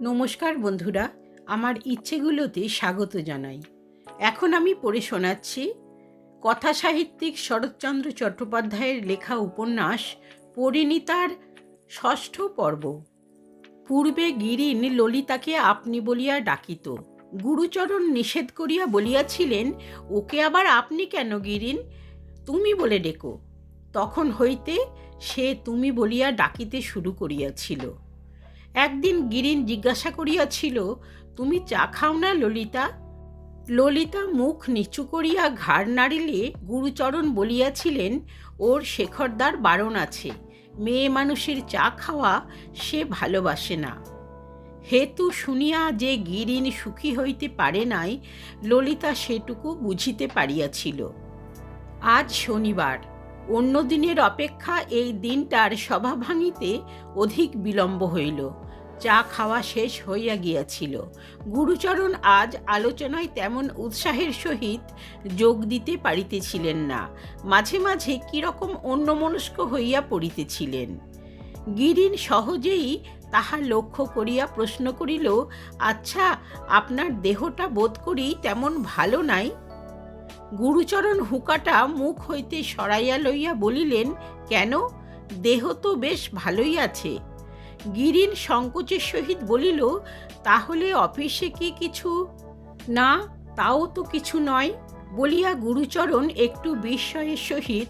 নমস্কার বন্ধুরা, আমার ইচ্ছেগুলোতে স্বাগত জানাই। এখন আমি পড়ে শোনাচ্ছি কথা সাহিত্যিক শরৎচন্দ্র চট্টোপাধ্যায়ের লেখা উপন্যাস পরিণীতার ষষ্ঠ পর্ব। পূর্বে গিরিন ললিতাকে আপনি বলিয়া ডাকিত। গুরুচরণ নিষেধ করিয়া বলিয়াছিলেন, ওকে আবার আপনি কেন গিরিন? তুমি বলে ডেকো। তখন হইতে সে তুমি বলিয়া ডাকিতে শুরু করিয়াছিল। একদিন গিরিন জিজ্ঞাসা করিয়াছিল, তুমি চা খাও না, ললিতা? ললিতা মুখ নিচু করিয়া ঘাড় নাড়িলে গুরুচরণ বলিয়াছিলেন, ওর শেখরদার বারণ আছে, মেয়ে মানুষের চা খাওয়া সে ভালোবাসে না। হেতু শুনিয়া যে গিরিন সুখী হইতে পারে নাই, ললিতা সেটুকু বুঝিতে পারিয়াছিল। আজ শনিবার অন্য দিনের অপেক্ষা এই দিনটার সভা ভাঙিতে অধিক বিলম্ব হইল। চা খাওয়া শেষ হইয়া গিয়াছিল। গুরুচরণ আজ আলোচনায় তেমন উৎসাহের সহিত যোগ দিতে পারিতেছিলেন না। মাঝে মাঝে কীরকম অন্যমনস্ক হইয়া পড়িতেছিলেন। গিরিন সহজেই তাহা লক্ষ্য করিয়া প্রশ্ন করিল আচ্ছা আপনার দেহটা বোধ করি তেমন ভালো নাই? গুরুচরণ হুকাটা মুখ হইতে সরাইয়া লইয়া বলিলেন, কেন? দেহ তো বেশ ভালোই আছে। গিরিন সংকোচের সহিত বলিল, তাহলে অফিসে কি কিছু? না, তাও তো কিছু নয়, বলিয়া গুরুচরণ একটু বিস্ময়ের সহিত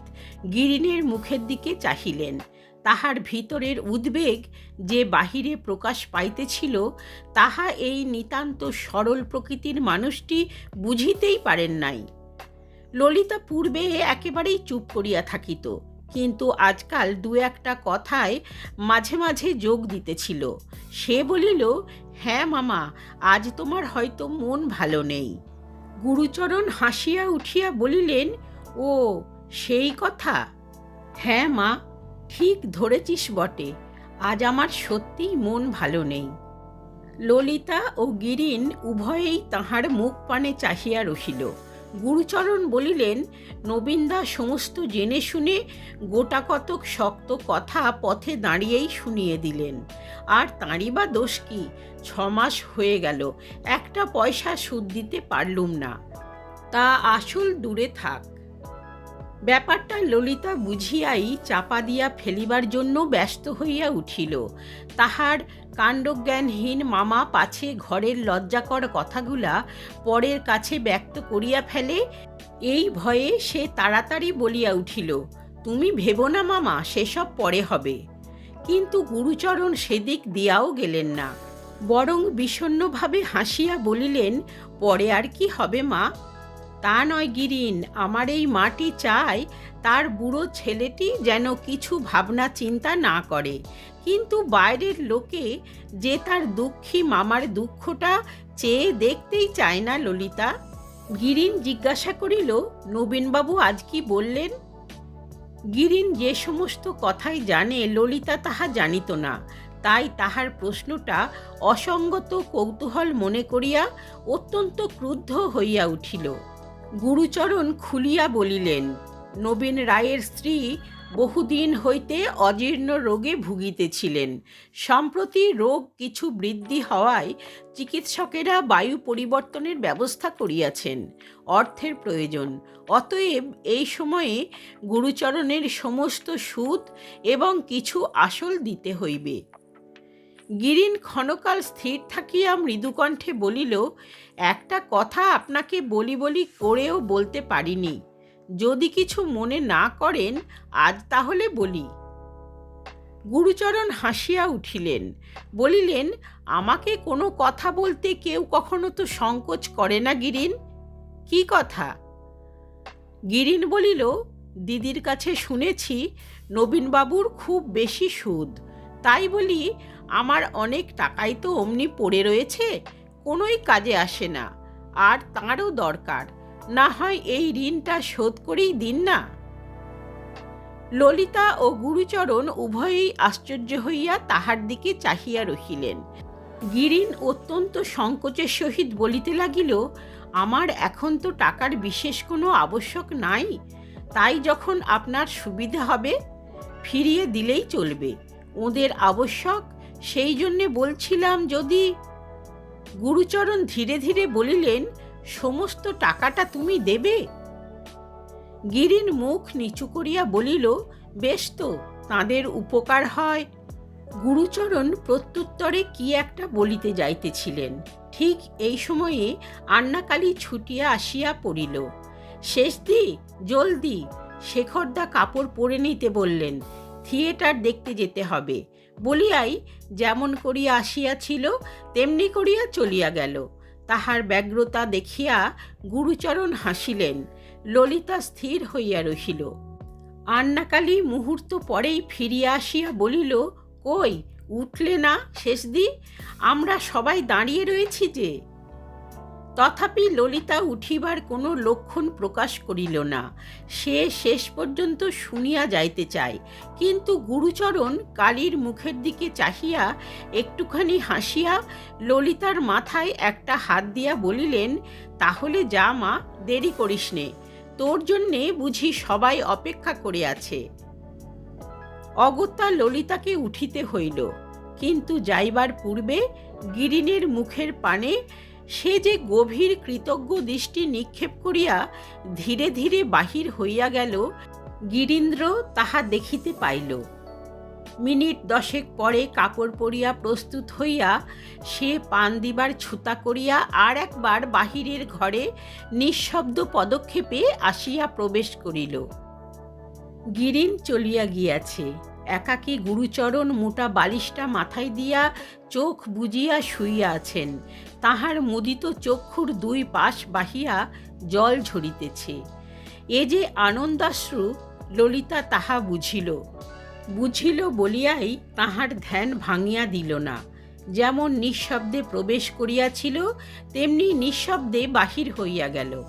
গিরিনের মুখের দিকে চাহিলেন। তাহার ভিতরের উদ্বেগ যে বাহিরে প্রকাশ পাইতেছিল, তাহা এই নিতান্ত সরল প্রকৃতির মানুষটি বুঝিতেই পারেন নাই। ললিতা পূর্বে একেবারেই চুপ করিয়া থাকিত। কিন্তু আজকাল দু একটা কথায় মাঝে মাঝে যোগ দিতেছিল। সে বলিল হ্যাঁ মামা, আজ তোমার হয়তো মন ভালো নেই। গুরুচরণ হাসিয়া উঠিয়া বলিলেন, ও, সেই কথা? হ্যাঁ মা, ঠিক ধরেছিস বটে, আজ আমার সত্যিই মন ভালো নেই। ললিতা ও গিরিন উভয়েই তাহার মুখ পানে চাহিয়া রহিল। গুরুচরণ বলিলেন, নবীনদা, সমস্ত জেনে শুনে গোটা কতক শক্ত কথা পথে দাঁড়িয়েই শুনিয়ে দিলেন। আর তাঁরই বা দোষ কি? ছমাস হয়ে গেল, একটা পয়সা সুদ দিতে পারলুম না। তা আসল দূরে থাক। ব্যাপারটা ললিতা বুঝিয়াই চাপা দিয়া ফেলিবার জন্য ব্যস্ত হইয়া উঠিল। তাহার কাণ্ডজ্ঞানহীন মামা পাছে ঘরের লজ্জাকর কথাগুলা পরের কাছে ব্যক্ত করিয়া ফেলে, এই ভয়ে সে তাড়াতাড়ি বলিয়া উঠিল, তুমি ভেবো না মামা, সেসব পরে হবে। কিন্তু গুরুচরণ সেদিক দিয়াও গেলেন না। বরং বিষণ্নভাবে হাসিয়া বলিলেন, পরে আর কি হবে মা? তা নয় গিরিন, আমার এই মাটি চায় তার বুড়ো ছেলেটি যেন কিছু ভাবনা চিন্তা না করে। কিন্তু বাইরের লোকে যে তার দুঃখী মামার দুঃখটা চেয়ে দেখতেই চায় না ললিতা। গিরিন জিজ্ঞাসা করিল, নবীনবাবু আজ কি বললেন? গিরিন যে সমস্ত কথাই জানে, ললিতা তাহা জানিত না। তাই তাহার প্রশ্নটা অসঙ্গত কৌতূহল মনে করিয়া অত্যন্ত ক্রুদ্ধ হইয়া উঠিল। গুরুচরণ খুলিয়া বলিলেন, নবীন রায়ের স্ত্রী বহুদিন হইতে অজীর্ণ রোগে ভুগিতেছিলেন। সম্প্রতি রোগ কিছু বৃদ্ধি হওয়ায় চিকিৎসকেরা বায়ু পরিবর্তনের ব্যবস্থা করিয়াছেন, অর্থের প্রয়োজন। অতএব এই সময়ে গুরুচরণের সমস্ত সুদ এবং কিছু আসল দিতে হইবে। গিরিন ক্ষণকাল স্থির থাকিয়া মৃদুকণ্ঠে বলিল, একটা কথা আপনাকে বলি বলি করেও বলতে পারিনি। যদি কিছু মনে না করেন, আজ তাহলে বলি। গুরুচরণ হাসিয়া উঠিলেন, বলিলেন, আমাকে কোনো কথা বলতে কেউ কখনো তো সংকোচ করে না, গিরিন। কি কথা? গিরিন বলিল, দিদির কাছে শুনেছি নবীনবাবুর খুব বেশি সুদ। তাই বলি আমার অনেক টাকাই তো অমনি পড়ে রয়েছে, কোনোই কাজে আসে না। আর তাঁরও দরকার, না হয় এই ঋণটা শোধ করেই দিন না। ললিতা ও গুরুচরণ উভয়েই আশ্চর্য হইয়া তাহার দিকে চাহিয়া রহিলেন। গিরিন অত্যন্ত সংকোচের সহিত বলিতে লাগিল, আমার এখন তো টাকার বিশেষ কোনো আবশ্যক নাই, তাই যখন আপনার সুবিধা হবে, ফিরিয়ে দিলেই চলবে। ওদের আবশ্যক সেই জন্যে বলছিলাম যদি গুরুচরণ ধীরে ধীরে বলিলেন, সমস্ত টাকাটা তুমি দেবে? গিরিন মুখ নিচু করিয়া বলিল, বেশ তো, তাঁদের উপকার হয়। গুরুচরণ প্রত্যুত্তরে কি একটা বলিতে যাইতেছিলেন। ঠিক এই সময়ে আন্নাকালী ছুটিয়া আসিয়া পড়িল। শেষদি জলদি। শেখরদা কাপড় পরে নিতে বললেন, থিয়েটার দেখতে যেতে হবে। বলিয়াই যেমন করিয়া আসিয়াছিল, তেমনি করিয়া চলিয়া গেল। তাহার ব্যগ্রতা দেখিয়া গুরুচরণ হাসিলেন। ললিতা স্থির হইয়া রহিল। আন্নাকালি মুহূর্ত পরেই ফিরিয়া আসিয়া বলিল, কই, উঠলে না শেষদি আমরা সবাই দাঁড়িয়ে রয়েছি যে। তথাপি ললিতা উঠিবার কোনো লক্ষণ প্রকাশ করিল না। সে শেষ পর্যন্ত শুনিয়া যাইতে চায়, কিন্তু গুরুচরণ কালীর মুখের দিকে চাহিয়া একটুখানি হাসিয়া ললিতার মাথায় একটা হাত দিয়া বলিলেন, তাহলে যা মা, দেরি করিস নে। তোর জন্যে বুঝি সবাই অপেক্ষা করে আছে অগত্যা ললিতাকে উঠিতে হইল, কিন্তু যাইবার পূর্বে গিরিনের মুখের পানে সে যে গভীর কৃতজ্ঞ দৃষ্টি নিক্ষেপ করিয়া ধীরে ধীরে বাহির হইয়া গেল, গিরীন্দ্র তাহা দেখিতে পাইল। মিনিট দশেক পরে কাপড় পরিয়া প্রস্তুত হইয়া সে পান দিবার ছুতা করিয়া আর একবার বাহিরের ঘরে নিঃশব্দ পদক্ষেপে আসিয়া প্রবেশ করিল। গিরিন চলিয়া গিয়াছে। একাকী গুরুচরণ মোটা বালিশটা মাথায় দিয়া চোখ বুজিয়া শুইয়া আছেন। তাহার মুদিত চক্ষুর দুই পাশ বাহিয়া জল ঝরিতেছে। এ যে আনন্দাশ্রু, ললিতা তাহা বুঝিল। বুঝিল বলিয়াই তাহার ধ্যান ভাঙিয়া দিল না। যেমন নিঃশব্দে প্রবেশ করিয়াছিল, তেমনি নিঃশব্দে বাহির হইয়া গেল।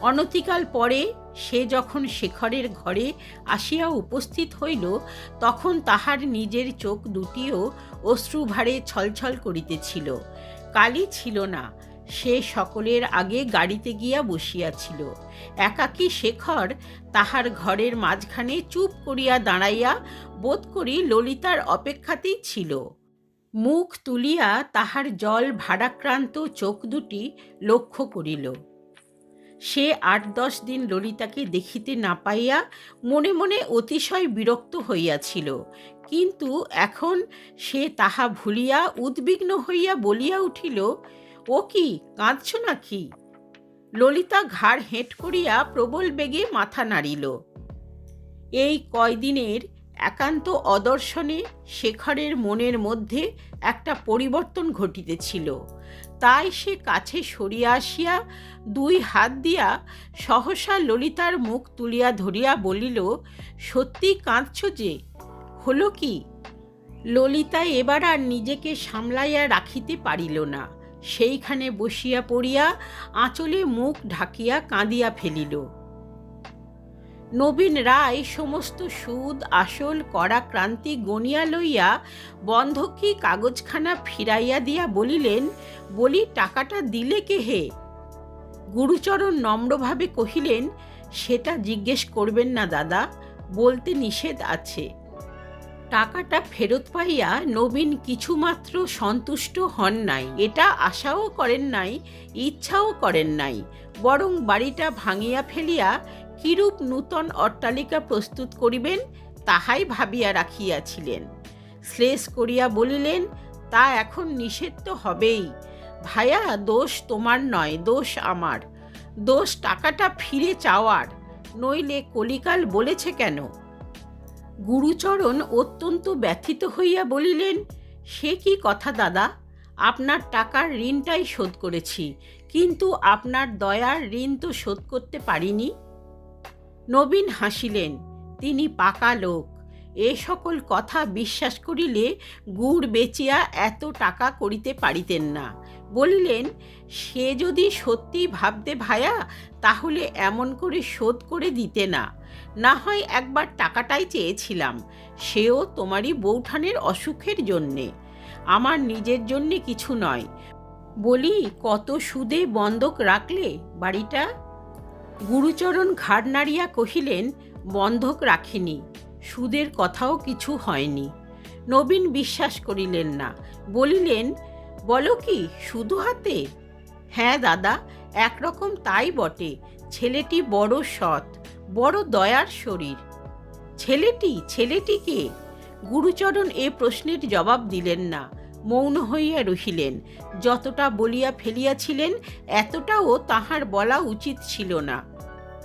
অনতিকাল পরে সে যখন শেখরের ঘরে আসিয়া উপস্থিত হইল, তখন তাহার নিজের চোখ দুটিও অশ্রুভারে ছলছল করিতেছিল। কালি ছিল না, সে সকলের আগে গাড়িতে গিয়া বসিয়াছিল। একাকী শেখর তাহার ঘরের মাঝখানে চুপ করিয়া দাঁড়াইয়া বোধ করি ললিতার অপেক্ষাতেই ছিল। মুখ তুলিয়া তাহার জল ভারাক্রান্ত চোখ দুটি লক্ষ্য করিল। সে আট দশ দিন ললিতাকে দেখিতে না পাইয়া মনে মনে অতিশয় বিরক্ত হইয়াছিল। কিন্তু এখন সে তাহা ভুলিয়া উদ্বিগ্ন হইয়া বলিয়া উঠিল, ও কি, কাঁদছ নাকি? ললিতা ঘাড় হেঁট করিয়া প্রবল বেগে মাথা নাড়িল। এই কয়দিনের একান্ত অদর্শনে শেখরের মনের মধ্যে একটা পরিবর্তন ঘটিতেছিল। তাই সে কাছে সরিয়া আসিয়া দুই হাত দিয়া সহসা ললিতার মুখ তুলিয়া ধরিয়া বলিল, সত্যি কাঁদছ যে? হলো কি? ললিতা এবার আর নিজেকে সামলাইয়া রাখিতে পারিল না। সেইখানে বসিয়া পড়িয়া আঁচলে মুখ ঢাকিয়া কাঁদিয়া ফেলিল। নবীন রায় সমস্ত সুদ, আসল কড়া ক্রান্তি গনিয়া লইয়া বন্ধকি কাগজখানা ফিরাইয়া দিয়া বলিলেন বলি টাকাটা দিলে কে হে? গুরুচরণ নম্রভাবে কহিলেন, সেটা জিজ্ঞেস করবেন না দাদা, বলতে নিষেধ আছে। টাকাটা ফেরত পাইয়া নবীন কিছুমাত্র সন্তুষ্ট হন নাই। এটা আশাও করেন নাই, ইচ্ছাও করেন নাই। বরং বাড়িটা ভাঙিয়া ফেলিয়া কিরূপ নূতন অট্টালিকা প্রস্তুত করিবেন, তাহাই ভাবিয়া রাখিয়াছিলেন। শ্লেষ করিয়া বলিলেন, তা এখন নিষেধ তো হবেই। ভাইয়া দোষ তোমার নয়, দোষ আমার। দোষ টাকাটা ফিরে চাওয়ার। নইলে কলিকাল বলেছে কেন? গুরুচরণ অত্যন্ত ব্যথিত হইয়া বলিলেন, সে কি কথা দাদা? আপনার টাকার ঋণটাই শোধ করেছি, কিন্তু আপনার দয়ার ঋণ তো শোধ করতে পারিনি? নবীন হাসিলেন, তিনি পাকা লোক এ সকল কথা বিশ্বাস করিলে গুড় বেচিয়া এত টাকা করিতে পারিতেন না। বলিলেন, সে যদি সত্যি ভাবতে ভায়া, তাহলে এমন করে শোধ করে দিতে না। না হয় একবার টাকাটাই চেয়েছিলাম, সেও তোমারই বৌঠানের অসুখের জন্যে। আমার নিজের জন্যে কিছু নয়। বলি, কত সুদে বন্ধক রাখলে বাড়িটা? গুরুচরণ ঘাড় নাড়িয়া কহিলেন, বন্ধক রাখিনি। সুদের কথাও কিছু হয়নি। নবীন বিশ্বাস করিলেন না। বলিলেন, বলো কি শুধু হাতে? হ্যাঁ দাদা, একরকম তাই বটে। ছেলেটি বড় সৎ, বড় দয়ার শরীর। ছেলেটি ছেলেটিকে গুরুচরণ এ প্রশ্নের জবাব দিলেন না। মৌন হইয়া রহিলেন। যতটা বলিয়া ফেলিয়াছিলেন, এতটাও তাহার বলা উচিত ছিল না।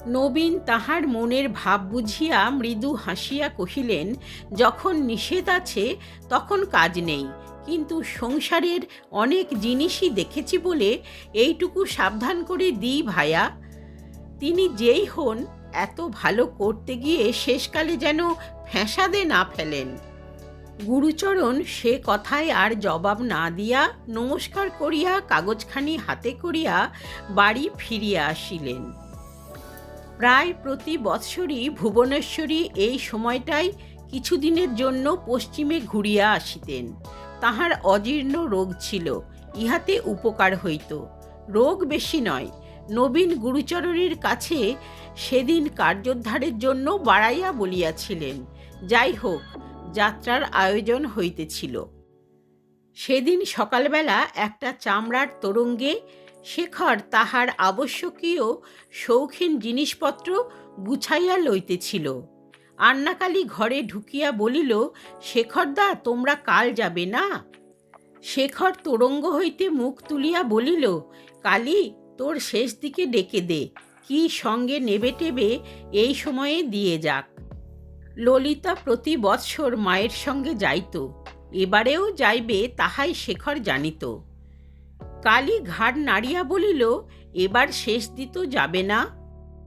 নবীন তাহার মনের ভাব বুঝিয়া মৃদু হাসিয়া কহিলেন, যখন নিষেধ আছে, তখন কাজ নেই। কিন্তু সংসারের অনেক জিনিসই দেখেছি বলে এইটুকু সাবধান করে দিই ভায়া। তিনি যেই হন, এত ভালো করতে গিয়ে শেষকালে যেন ফ্যাসাদে না ফেলেন। গুরুচরণ সে কথায় আর জবাব না দিয়া নমস্কার করিয়া কাগজখানি হাতে করিয়া বাড়ি ফিরিয়া আসিলেন। প্রায় প্রতি বৎসরই ভুবনেশ্বরী এই সময়টায় কিছুদিনের জন্য পশ্চিমে ঘুরিয়া আসিতেন। তাহার অজীর্ণ রোগ ছিল, ইহাতে উপকার হইত। রোগ বেশি নয়, নবীন গুরুচরণের কাছে সেদিন কার্যোদ্ধারের জন্য বাড়াইয়া বলিয়াছিলেন, যাই হোক, যাত্রার আয়োজন হইতেছিল। সেদিন সকালবেলা একটা চামড়ার তোরঙ্গে শেখর তাহার আবশ্যকীয় শৌখিন জিনিসপত্র গুছাইয়া লইতেছিল। আন্নাকালী ঘরে ঢুকিয়া বলিল, শেখরদা, তোমরা কাল যাবে না? শেখর তোরঙ্গ হইতে মুখ তুলিয়া বলিল, কালি, তোর শেষ দিকে ডেকে দে। কি সঙ্গে নেবে টেবে, এই সময়ে দিয়ে যাক। ললিতা প্রতি বৎসর মায়ের সঙ্গে যাইত। এবারেও যাইবে, তাহাই শেখর জানিত। কালী ঘাড় নাড়িয়া বলিল এবার শেষ দিত যাবে না?